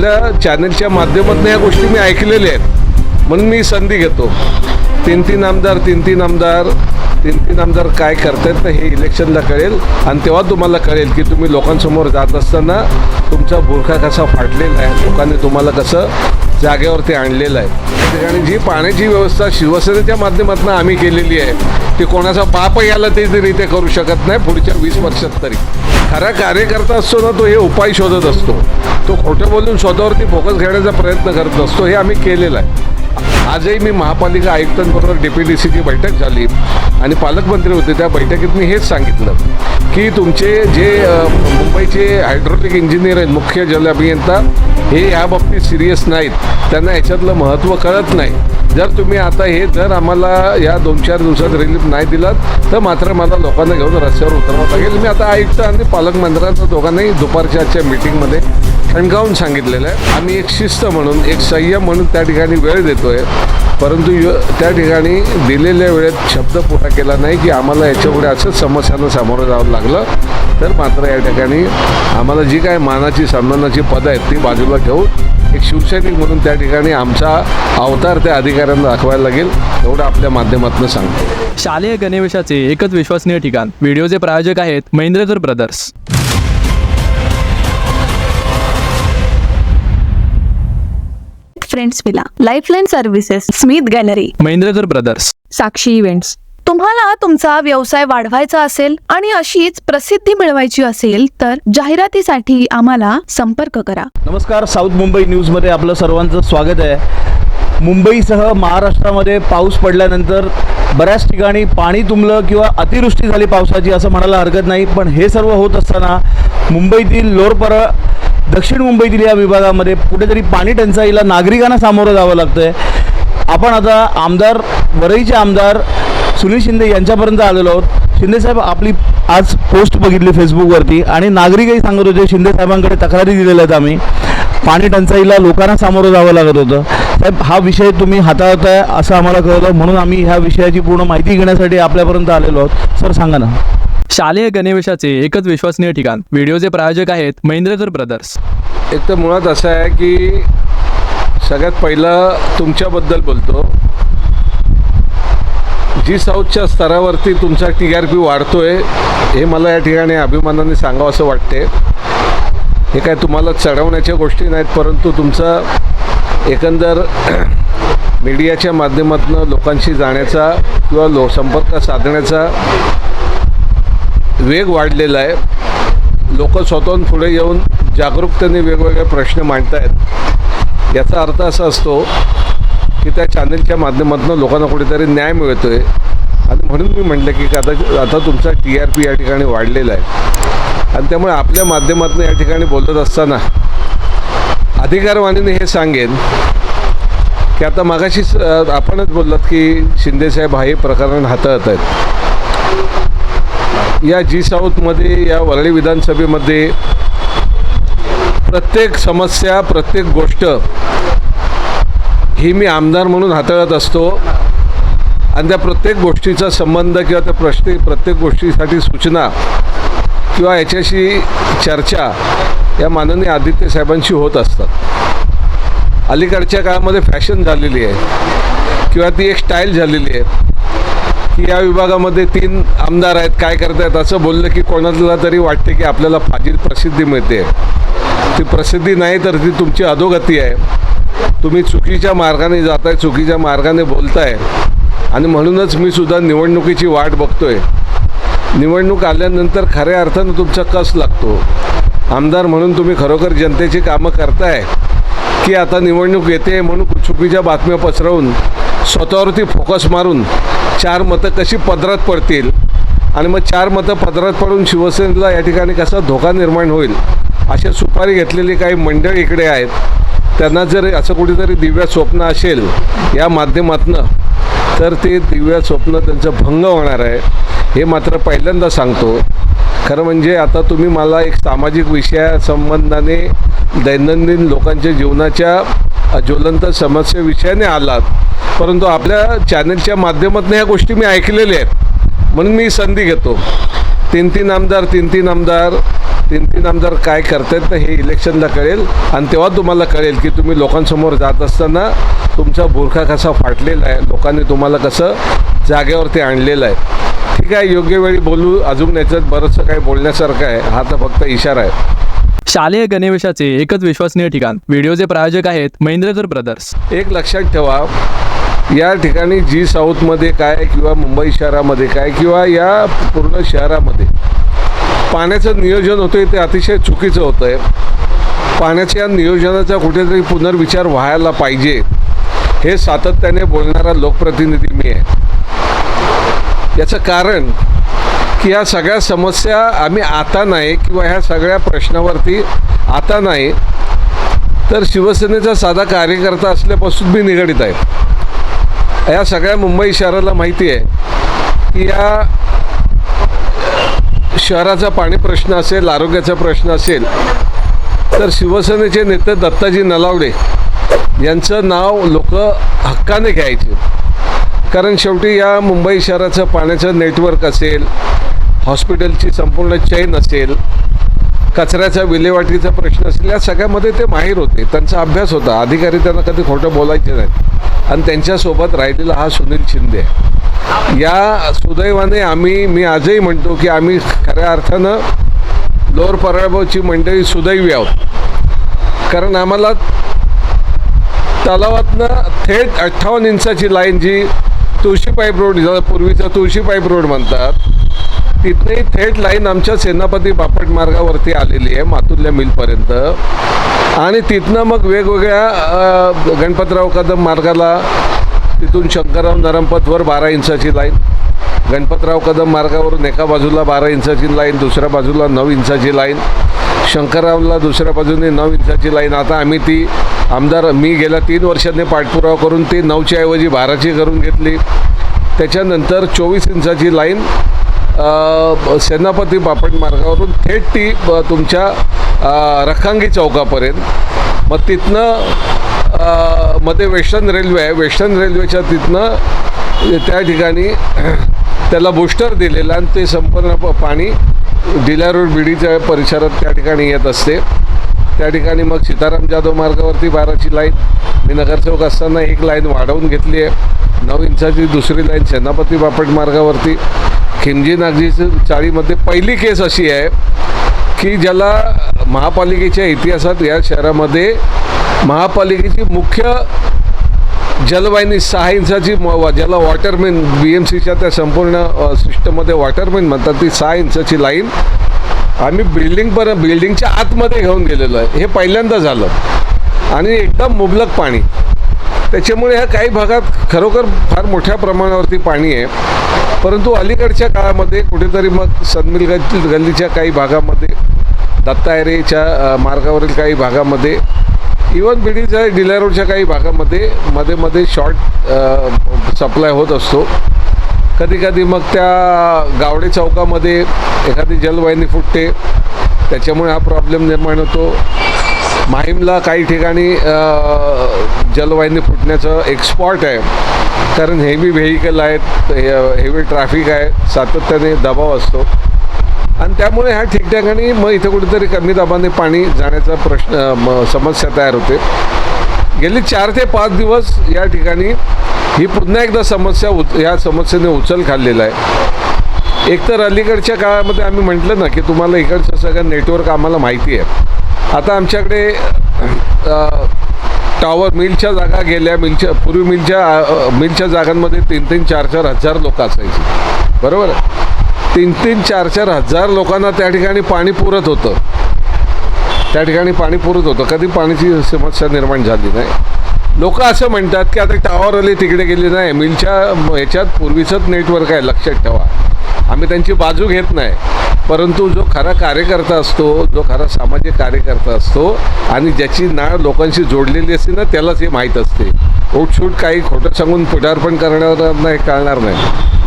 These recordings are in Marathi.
आपल्या चॅनलच्या माध्यमातून या गोष्टी मी ऐकलेल्या आहेत. म्हणून मी संधी घेतो. तीन तीन आमदार तीन तीन आमदार तीन तीन आमदार काय करतात ना हे इलेक्शनला कळेल. आणि तेव्हा तुम्हाला कळेल की तुम्ही लोकांसमोर जात असताना तुमचा बुरखा कसा फाटलेला आहे लोकांनी तुम्हाला कसं जागेवरती आणलेलं आहे. त्या ठिकाणी जी पाण्याची व्यवस्था शिवसेनेच्या माध्यमातून आम्ही केलेली आहे ती कोणाचा पाप याला ते तरी ते करू शकत नाही पुढच्या वीस वर्षात तरी. खरा कार्यकर्ता असतो ना तो हे उपाय शोधत असतो. तो खोटं बोलून स्वतःवरती फोकस घेण्याचा प्रयत्न करत असतो हे आम्ही केलेलं आहे. आजही मी महापालिका आयुक्तांबरोबर डी पी डी सीची बैठक झाली आणि पालकमंत्री होते. त्या बैठकीत मी हेच सांगितलं की तुमचे जे मुंबईचे हायड्रोलिक इंजिनियर आहेत मुख्य जल अभियंता हे या बाबतीत सिरियस नाहीत. त्यांना याच्यातलं महत्त्व कळत नाही. जर तुम्ही आता हे जर आम्हाला या दोन चार दिवसात रिलीफ नाही दिलात तर मात्र मला लोकांना घेऊन रस्त्यावर उतरावं लागेल. मी आता आयुक्त आणि पालकमंत्र्यांना दोघांनाही दुपारच्या आजच्या मीटिंगमध्ये ठणकावून सांगितलेलं आहे. आम्ही एक शिस्त म्हणून एक संयम म्हणून त्या ठिकाणी वेळ देतोय. परंतु यो- त्या ठिकाणी दिलेल्या वेळेत शब्द पुरा केला नाही की आम्हाला याच्यापुढे असंच समस्यांना सामोरं जावं लागलं. तर मात्र या ठिकाणी आम्हाला जी काय मानाची सन्मानाची पदं आहेत ती बाजूला ठेवून एक शिवसैनिक म्हणून त्या ठिकाणी आमचा अवतार त्या अधिकाऱ्यांना दाखवायला लागेल. एवढं आपल्या माध्यमातून सांगतो. शालेय गणवेशाचे एकच विश्वसनीय ठिकाण. व्हिडिओचे प्रायोजक आहेत Mahendrakar brothers. Friends villa lifeline services Smith gallery Mahendrakar brothers Sakshi events तुम्हाला तुमचा व्यवसाय वाढवायचा असेल आणि अशीच प्रसिद्धी मिळवायची असेल तर जाहिरातीसाठी आम्हाला संपर्क करा. नमस्कार साऊथ मुंबई न्यूजमध्ये आपलं सर्वांचं स्वागत आहे. मुंबईसह महाराष्ट्रामध्ये पाऊस पडल्यानंतर बऱ्याच ठिकाणी पाणी तुंबलं किंवा अतिवृष्टी झाली पावसाची असं म्हणायला हरकत नाही पण हे सर्व होत असताना मुंबईतील लोरपर दक्षिण मुंबईतील या विभागामध्ये कुठेतरी पाणी टंचाईला नागरिकांना सामोरं जावं लागतं आहे आपण आता आमदार वरईचे आमदार सुनील शिंदे यांच्यापर्यंत आलेलो आहोत. शिंदेसाहेब आपली आज पोस्ट बघितली फेसबुकवरती आणि नागरिकही सांगत होते शिंदे साहेबांकडे तक्रारी दिलेल्या आहेत आम्ही. पाणी टंचाईला लोकांना सामोरं जावं लागत होतं. साहेब हा विषय तुम्ही हाताळताय असं आम्हाला कळलं. म्हणून आम्ही ह्या विषयाची पूर्ण माहिती घेण्यासाठी आपल्यापर्यंत आलेलो आहोत. सर सांगा ना. शालेय गणवेशाचे एकच विश्वसनीय ठिकाण. व्हिडिओचे प्रायोजक आहेत महेंद्रकर ब्रदर्स. एक तर मुळात असं आहे की सगळ्यात पहिलं तुमच्याबद्दल बोलतो. जी साऊथच्या स्तरावरती तुमचा टी आर पी वाढतोय हे मला या ठिकाणी अभिमानाने सांगावं असं वाटते हे काय तुम्हाला चढवण्याच्या गोष्टी नाहीत परंतु तुमचा एकंदर मीडियाच्या माध्यमातून लोकांशी जाण्याचा किंवा लो संपर्क साधण्याचा वेग वाढलेला आहे. लोक स्वतःहून पुढे येऊन जागरूकतेने वेगवेगळे प्रश्न मांडत आहेत याचा अर्थ असा असतो की त्या चॅनलच्या माध्यमातून लोकांना कुठेतरी न्याय मिळतो आहे आणि म्हणून मी म्हटलं की आता आता तुमचा टी आर पी या ठिकाणी वाढलेला आहे. आणि त्यामुळे आपल्या माध्यमातून या ठिकाणी बोलत असताना अधिकारवाणीने हे सांगेन की आता मागाशी आपणच बोललात की शिंदेसाहेब हा हे प्रकरण हाताळत आहेत या जी साऊथमध्ये या वरळी विधानसभेमध्ये प्रत्येक समस्या प्रत्येक गोष्ट ही मी आमदार म्हणून हाताळत असतो. आणि त्या प्रत्येक गोष्टीचा संबंध किंवा त्या प्रश्न प्रत्येक गोष्टीसाठी सूचना किंवा याच्याशी चर्चा या माननीय आदित्य साहेबांशी होत असतात. अलीकडच्या काळामध्ये फॅशन झालेली आहे. किंवा ती एक स्टाईल झालेली आहे. की या विभागामध्ये तीन आमदार आहेत काय करतायत असं बोललं की कोणाला तरी वाटते की आपल्याला फाजील प्रसिद्धी मिळते. ती प्रसिद्धी नाही तर ती तुमची अधोगती आहे. तुम्ही चुकीच्या मार्गाने जाताय चुकीच्या मार्गाने बोलताय. आणि म्हणूनच मी सुद्धा निवडणुकीची वाट बघतोय. निवडणूक आल्यानंतर खऱ्या अर्थानं तुमचा कस लागतो? आमदार म्हणून तुम्ही खरोखर जनतेची कामं करताय की आता निवडणूक येते म्हणून चुकीच्या बातम्या पसरवून स्वतःवरती फोकस मारून चार मतं कशी पदरात पडतील? आणि मग चार मतं पदरात पडून शिवसेनेला या ठिकाणी कसा धोका निर्माण होईल? अशा सुपारी घेतलेली काही मंडळ इकडे आहेत. त्यांना जर असं कुठेतरी दिव्य स्वप्न असेल या माध्यमातनं तर ते दिव्य स्वप्न त्यांचं भंग होणार आहे. हे मात्र पहिल्यांदा सांगतो. खरं म्हणजे आता तुम्ही मला एक सामाजिक विषयासंबंधाने दैनंदिन लोकांच्या जीवनाच्या ज्वलंत समस्या विषयाने आलात. परंतु आपल्या चॅनलच्या माध्यमातून ह्या गोष्टी मी ऐकलेल्या आहेत. म्हणून मी संधी घेतो. तीन तीन आमदार तीन तीन आमदार तीन तीन आमदार काय करतायत ना हे इलेक्शनला कळेल. आणि तेव्हा तुम्हाला कळेल की तुम्ही लोकांसमोर जात असताना तुमचा बुरखा कसा फाटलेला आहे. लोकांनी तुम्हाला कसं जागेवरती आणलेलं आहे. ठीक आहे योग्य वेळी बोलू. अजून याच्यात बरंचसं काही बोलण्यासारखं आहे. हा तर फक्त इशारा आहे. शालेय गणवेशाचे एकच विश्वसनीय ठिकाण. व्हिडिओचे प्रायोजक आहेत महेंद्रकर ब्रदर्स एक लक्षात ठेवा या ठिकाणी जी साऊथमध्ये काय किंवा मुंबई शहरामध्ये काय किंवा या पूर्ण शहरामध्ये? पाण्याचं नियोजन होतं ते अतिशय चुकीचं होतं आहे पाण्याच्या नियोजनाचा कुठेतरी पुनर्विचार व्हायला पाहिजे हे सातत्याने बोलणारा लोकप्रतिनिधी मी आहे. याचं कारण की या सगळ्या समस्या आम्ही आता नाही किंवा ह्या सगळ्या प्रश्नावरती आता नाही तर शिवसेनेचा साधा कार्यकर्ता असल्यापासून मी निगडीत आहे. या सगळ्या मुंबई शहराला माहिती आहे की या शहराचा पाणी प्रश्न असेल आरोग्याचा प्रश्न असेल तर शिवसेनेचे नेते दत्ताजी नलावडे यांचं नाव लोक हक्काने घ्यायचे. कारण शेवटी या मुंबई शहराचं पाण्याचं नेटवर्क असेल हॉस्पिटलची संपूर्ण चैन असेल कचऱ्याचा विल्हेवाटीचा प्रश्न असेल या सगळ्यामध्ये ते माहीर होते. त्यांचा अभ्यास होता. अधिकारी त्यांना कधी खोटं बोलायचे नाहीत. आणि त्यांच्यासोबत राहिलेला हा सुनील शिंदे. आहे. या सुदैवाने आम्ही मी आजही म्हणतो की आम्ही खऱ्या अर्थानं लोअर पराभवची मंडळी सुदैवी आहोत. कारण आम्हाला तलावातनं थेट अठ्ठावन्न इंचाची लाईन जी तुळशी पाईप रोड पूर्वीचं पूर्वीचा तुळशी पाईप रोड म्हणतात तिथनंही थेट लाईन आमच्या सेनापती बापट मार्गावरती आलेली आहे मातुर्ल्या मिलपर्यंत. आणि तिथनं मग वेगवेगळ्या गणपतराव कदम मार्गाला तिथून शंकरराव नरमपथवर बारा इंचाची लाईन गणपतराव कदम मार्गावरून एका बाजूला बारा इंचाची लाईन दुसऱ्या बाजूला नऊ इंचाची लाईन शंकररावला दुसऱ्या बाजूने नऊ इंचाची लाईन. आता आम्ही ती आमदार मी गेल्या तीन वर्षांनी पाठपुरावा करून ती नऊच्या ऐवजी बाराची करून घेतली. त्याच्यानंतर चोवीस इंचाची लाईन सेनापती बापट मार्गावरून थेट ती ब- तुमच्या रखांगी चौकापर्यंत. मग तिथनं मध्ये वेस्टर्न रेल्वे आहे. वेस्टर्न रेल्वेच्या तिथनं त्या ठिकाणी त्याला बुस्टर दिलेलं आणि ते संपूर्ण प- पाणी डिला रोड बिडीच्या परिसरात त्या ठिकाणी येत असते. त्या ठिकाणी मग सीताराम जाधव मार्गावरती बाराची लाईन. मी नगरसेवक असताना एक लाईन वाढवून घेतली आहे. नऊ इंचाची दुसरी लाईन सेनापती बापट मार्गावरती. खिमजी नागजी चाळीमध्ये पहिली केस अशी आहे की ज्याला महापालिकेच्या इतिहासात या शहरामध्ये महापालिकेची मुख्य जलवाहिनी सहा इंचाची म- ज्याला वॉटरमेन बी एम सीच्या त्या संपूर्ण सिस्टममध्ये वॉटरमेन म्हणतात ती सहा इंचाची लाईन आम्ही बिल्डिंग पर बिल्डिंगच्या आतमध्ये घेऊन गेलेलो आहे. हे पहिल्यांदा झालं. आणि एकदम मुबलक पाणी. त्याच्यामुळे ह्या काही भागात खरोखर फार मोठ्या प्रमाणावरती पाणी आहे. परंतु अलीकडच्या काळामध्ये कुठेतरी मग सनमिल गल्लीच्या काही भागामध्ये दत्तायरेच्या मार्गावरील काही भागामध्ये इवन बिडीच्या डिला रोडच्या काही भागामध्ये मध्ये मध्ये शॉर्ट सप्लाय होत असतो. कधी कधी मग त्या गावडे चौकामध्ये एखादी जलवाहिनी फुटते. त्याच्यामुळे हा प्रॉब्लेम निर्माण होतो. माहीमला काही ठिकाणी जलवाहिनी फुटण्याचं एक स्पॉट आहे. कारण हेवी व्हेकल आहेत हेवी ट्रॅफिक आहे सातत्याने दबाव असतो. आणि त्यामुळे ह्या ठिकठिकाणी मग इथं कुठेतरी कमी दाबाने पाणी जाण्याचा प्रश्न म- समस्या तयार होते. गेली चार ते पाच दिवस या ठिकाणी ही पुन्हा एकदा समस्या उच या समस्येने उचल खाल्लेला आहे. एकतर अलीकडच्या काळामध्ये आम्ही म्हटलं ना की तुम्हाला इकडचं सगळं नेटवर्क आम्हाला माहिती आहे. आता आमच्याकडे टावर टॉवर मिलच्या जागा गेल्या मिलच्या पूर्वी मिलच्या मिलच्या जागांमध्ये तीन तीन चार चार हजार लोक असायची. बरोबर? तीन तीन चार चार हजार लोकांना त्या ठिकाणी पाणी पुरत होतं. त्या ठिकाणी पाणी पुरत होतं. कधी पाण्याची समस्या निर्माण झाली नाही. लोक असं म्हणतात की आता टावर आले तिकडे गेले नाही. मिलच्या ह्याच्यात पूर्वीचंच नेटवर्क आहे लक्षात ठेवा. आम्ही त्यांची बाजू घेत नाही. परंतु जो खरा कार्यकर्ता असतो जो खरा सामाजिक कार्यकर्ता असतो आणि ज्याची नाळ लोकांशी जोडलेली असते ना त्यालाच हे माहीत असते. उठसूट काही खोटं सांगून पुढारपण करणार नाही कळणार नाही.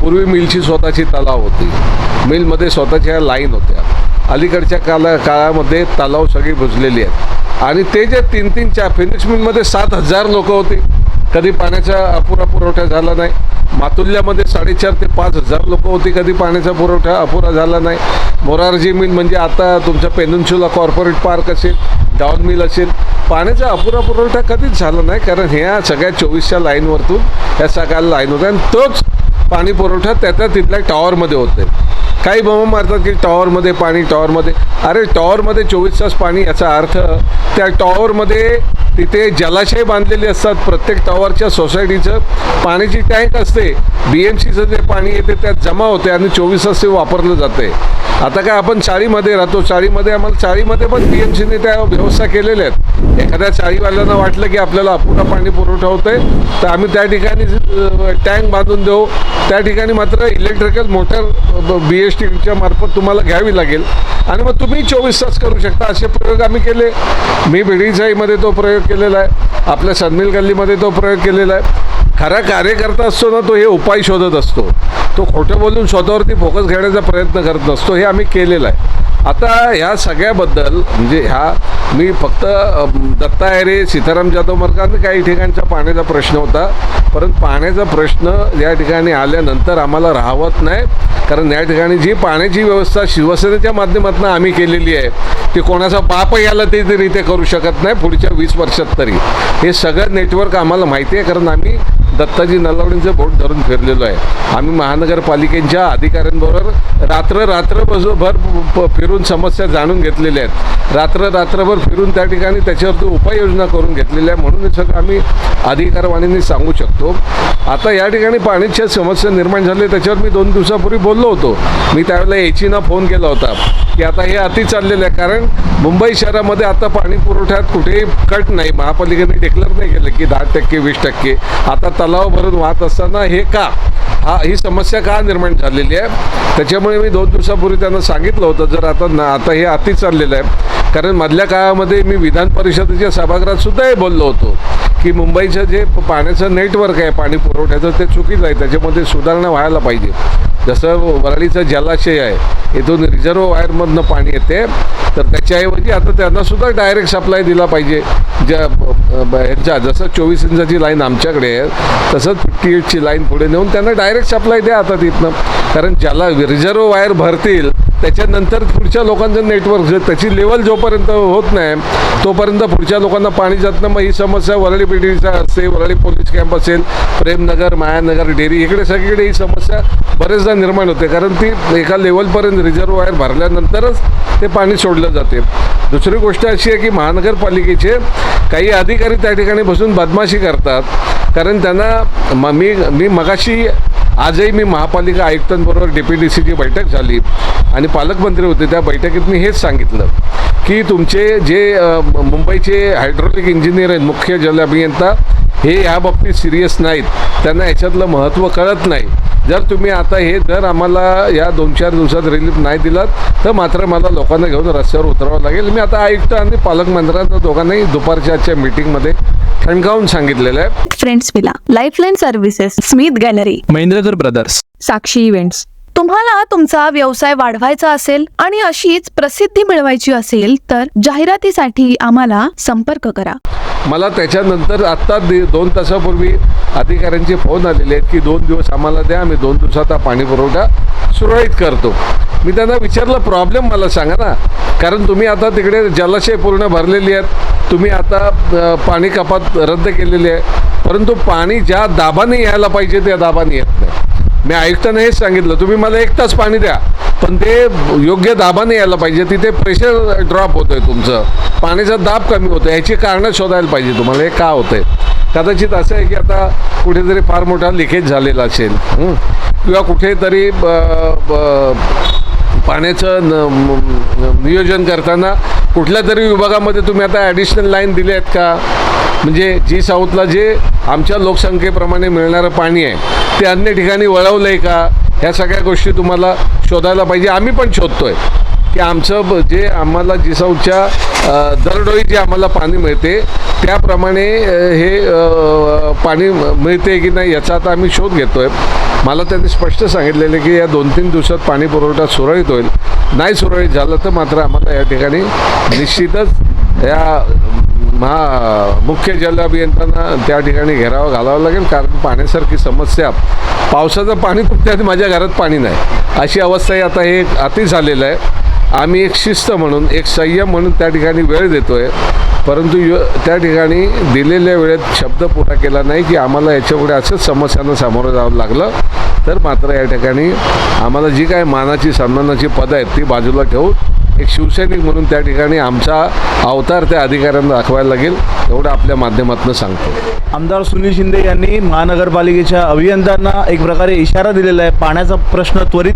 पूर्वी मिलची स्वतःची तलाव होती. मिलमध्ये स्वतःच्या लाईन होत्या. अलीकडच्या काला काळामध्ये तलाव सगळी बुजलेली आहेत. आणि ते जे तीन तीन चार फिनिक्स मिलमध्ये सात हजार लोक होती. कधी पाण्याचा अपुरा पुरवठा झाला नाही. मातुल्यामध्ये साडेचार ते पाच हजार लोक होती कधी पाण्याचा पुरवठा अपुरा झाला नाही. मोरारजी मिल म्हणजे आता तुमचा पेनिन्सुला कॉर्पोरेट पार्क असेल डाऊन मिल असेल. पाण्याचा अपुरा पुरवठा कधीच झाला नाही कारण ह्या सगळ्या चोवीसच्या लाईनवरतून ह्या सगळ्या लाईन होत्या आणि तोच पाणी पुरवठा त्या त्या तिथल्या टॉवरमध्ये होते काही बम मारतात की टॉवरमध्ये पाणी टॉवरमध्ये. अरे टॉवरमध्ये चोवीस तास पाणी याचा अर्थ त्या टॉवरमध्ये तिथे जलाशय बांधलेले असतात. प्रत्येक टॉवरच्या सोसायटीचं पाण्याची टँक असते. बी एम सीचं जे पाणी येते त्यात जमा होते आणि चोवीस तास ते वापरलं जाते. आता काय आपण चाळीमध्ये राहतो चाळीमध्ये आम्हाला चाळीमध्ये पण बी एम सीने त्या व्यवस्था केलेल्या आहेत. एखाद्या चाळीवाल्यांना वाटलं की आपल्याला अपुरा पाणी पुरवठा होतोय तर आम्ही त्या ठिकाणी टँक बांधून देऊ. त्या ठिकाणी मात्र इलेक्ट्रिकल मोटर बी एस टीच्या मार्फत तुम्हाला घ्यावी लागेल. आणि मग तुम्ही चोवीस तास करू शकता. असे प्रयोग आम्ही केले. मी भिडीचाईमध्ये तो प्रयोग केलेला आहे. आपल्या सनमिल गल्लीमध्ये तो प्रयोग केलेला आहे. खरा कार्यकर्ता असतो ना तो हे उपाय शोधत असतो. तो खोटं बोलून स्वतःवरती फोकस घेण्याचा प्रयत्न करत नसतो हे आम्ही केलेलं आहे. आता ह्या सगळ्याबद्दल म्हणजे ह्या मी फक्त दत्ता अरे सीताराम जाधव मार्गाने काही ठिकाणचा पाण्याचा प्रश्न होता. परंतु पाण्याचा प्रश्न या ठिकाणी आल्यानंतर आम्हाला राहवत नाही. कारण या ठिकाणी जी पाण्याची व्यवस्था शिवसेनेच्या माध्यमातून आम्ही केलेली आहे ती कोणाचा बाप याला ते तरी ते करू शकत नाही पुढच्या वीस वर्षात तरी. हे सगळं नेटवर्क आम्हाला माहिती आहे कारण आम्ही दत्ताजी नलावडेंचं बोट धरून फिरलेलो आहे. आम्ही महानगरपालिकेच्या अधिकाऱ्यांबरोबर रात्र रात्र भर फिरून समस्या जाणून घेतलेल्या आहेत. रात्र रात्रभर फिरून त्या ठिकाणी त्याच्यावरती उपाययोजना करून घेतलेल्या आहे म्हणून सगळं आम्ही अधिकारवाणींनी सांगू शकतो. आता या ठिकाणी पाण्याच्या समस्या निर्माण झाल्या. त्याच्यावर मी दोन दिवसापूर्वी बोललो होतो. मी त्यावेळेला एचीना फोन केला होता. की आता हे अति चाललेलं आहे. कारण मुंबई शहरामध्ये आता पाणी पुरवठ्यात कुठेही कट नाही. महापालिकेने डिक्लेअर नाही केलं की दहा टक्के वीस टक्के. आता तलाव भरून वाहत असताना हे का? हा ही समस्या का निर्माण झालेली आहे? त्याच्यामुळे मी दोन दिवसापूर्वी त्यांना सांगितलं होतं. जर आता ना आता हे अति चाललेलं आहे. कारण मधल्या काळामध्ये मी विधान परिषदेच्या सभागृहात सुद्धा हे बोललो होतो. की मुंबईचं जे पाण्याचं नेटवर्क आहे पाणी पुरवठ्याचं ते चुकीचं आहे. त्याच्यामध्ये सुधारणा व्हायला पाहिजे. जसं वरळीचं जलाशय आहे इथून रिझर्व वायरमधनं पाणी येते. तर त्याच्याऐवजी आता त्यांना सुद्धा डायरेक्ट सप्लाय दिला पाहिजे. ज्या ब- ब- ह्याच्या जसं चोवीस इंचाची लाईन आमच्याकडे आहे तसंच फिफ्टी एटची लाईन पुढे नेऊन त्यांना डायरेक्ट सप्लाय द्या आता तिथनं. कारण ज्याला रिझर्व वायर भरतील त्याच्यानंतर पुढच्या लोकांचं नेटवर्क त्याची लेवल जोपर्यंत होत नाही तोपर्यंत पुढच्या लोकांना पाणी जात नाही. मग ही समस्या वरळी पिढीचा असते वरळी पोलीस कॅम्प असेल प्रेमनगर मायानगर डेअरी इकडे सगळीकडे ही समस्या बरेचदा निर्माण होते. कारण ती एका लेवलपर्यंत रिझर्व वायर भरल्यानंतरच ते पाणी सोडलं जाते. दुसरी गोष्ट अशी आहे की महानगरपालिकेचे काही अधिकारी त्या ठिकाणी बसून बदमाशी करतात. कारण त्यांना मी मी मगाशी आजही मी महापालिका आयुक्तांबरोबर डी डी सीची बैठक झाली आणि पालकमंत्री होते त्या बैठकीत मी हेच सांगितलं की तुमचे जे मुंबईचे हायड्रॉलिक इंजिनियर आहेत मुख्य जल अभियंता हे ह्या बाबतीत सिरियस नाहीत. त्यांना याच्यातलं महत्त्व कळत नाही. जर तुम्ही आता हे जर आम्हाला या दोन चार दिवसात रिलीफ नाही दिलात तर मात्र मला लोकांना घेऊन रस्त्यावर उतरावं लागेल. मी आता आयुक्त आणि पालकमंत्र्यांना दोघांनाही दुपारच्या आजच्या मीटिंगमध्ये ठणकावून सांगितलेलं आहे. Friends villa lifeline services Smith gallery Mahendrakar brothers Sakshi events तुम्हाला तुमचा व्यवसाय वाढवायचा असेल आणि अशीच प्रसिद्धी मिळवायची असेल तर जाहिरातीसाठी आम्हाला संपर्क करा. मला त्याच्यानंतर आत्ता दे दोन तासापूर्वी अधिकाऱ्यांचे फोन आलेले आहेत की दोन दिवस आम्हाला द्या आम्ही दोन दिवसात हा पाणी पुरवठा सुरळीत करतो. मी त्यांना विचारलं प्रॉब्लेम मला सांगा ना. कारण तुम्ही आता तिकडे जलाशय पूर्ण भरलेली आहेत. तुम्ही आता पाणी कपात रद्द केलेली आहे. परंतु पाणी ज्या दाबाने यायला पाहिजे त्या दाबाने येत नाही. मी आयुक्तांना हेच सांगितलं तुम्ही मला एक तास पाणी द्या. पण ते योग्य दाबाने यायला पाहिजे. तिथे प्रेशर ड्रॉप होतोय तुमचं. पाण्याचा दाब कमी होतो याची कारणं शोधायला पाहिजे तुम्हाला. हे का होतंय? कदाचित असं आहे की आता कुठेतरी फार मोठा लिकेज झालेला असेल. किंवा कुठेतरी ब- पाण्याचं न- नियोजन करताना कुठल्या तरी विभागामध्ये तुम्ही आता ॲडिशनल लाईन दिले आहेत का? म्हणजे जी साऊथला जे आमच्या लोकसंख्येप्रमाणे मिळणारं पाणी आहे ते अन्य ठिकाणी वळवलं आहे का? ह्या सगळ्या गोष्टी तुम्हाला शोधायला पाहिजे. आम्ही पण शोधतो आहे की आमचं ब- जे आम्हाला जिसाऊच्या दरडोई जे आम्हाला पाणी मिळते त्याप्रमाणे हे पाणी मिळते की नाही याचा आता आम्ही शोध घेतो आहे मला त्यांनी स्पष्ट सांगितलेलं की या दोन तीन दिवसात पाणी पुरवठा सुरळीत होईल. नाही सुरळीत झालं तर मात्र आम्हाला या ठिकाणी निश्चितच या महा मुख्य जल अभियंत्यांना त्या ठिकाणी घेरावा घालावा लागेल. कारण पाण्यासारखी समस्या पावसाचं पाणी तुमच्या माझ्या घरात पाणी नाही. अशी अवस्थाही आता हे अति झालेलं आहे. आम्ही एक शिस्त म्हणून एक संयम म्हणून त्या ठिकाणी वेळ देतो आहे परंतु यो त्या ठिकाणी दिलेल्या वेळेत शब्द पुरा केला नाही की आम्हाला याच्यापुढे असंच समस्यांना सामोरं जावं लागलं. तर मात्र या ठिकाणी आम्हाला जी काय मानाची सन्मानाची पदं आहेत ती बाजूला ठेवून एक शिवसैनिक म्हणून त्या ठिकाणी आमचा अवतार त्या अधिकाऱ्यांना दाखवायला लागेल एवढं आपल्या माध्यमातून सांगतो. आमदार सुनील शिंदे यांनी महानगरपालिकेच्या अभियंत्यांना एक प्रकारे इशारा दिलेला आहे. पाण्याचा प्रश्न त्वरित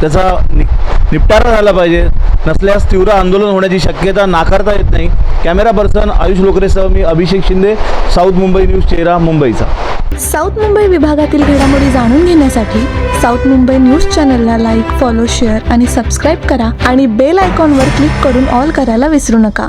त्याचा नि निपटारा झाला पाहिजे. नसल्यास तीव्र आंदोलन होण्याची शक्यता नाकारता येत नाही. कॅमेरा पर्सन आयुष लोकरेसह मी अभिषेक शिंदे साऊथ मुंबई न्यूज चेहरा मुंबईचा. साऊथ मुंबई विभागातील घडामोडी जाणून घेण्यासाठी साऊथ मुंबई न्यूज चॅनलला लाईक फॉलो शेअर आणि सबस्क्राईब करा आणि बेल आयकॉनवर क्लिक करून ऑल करायला विसरू नका.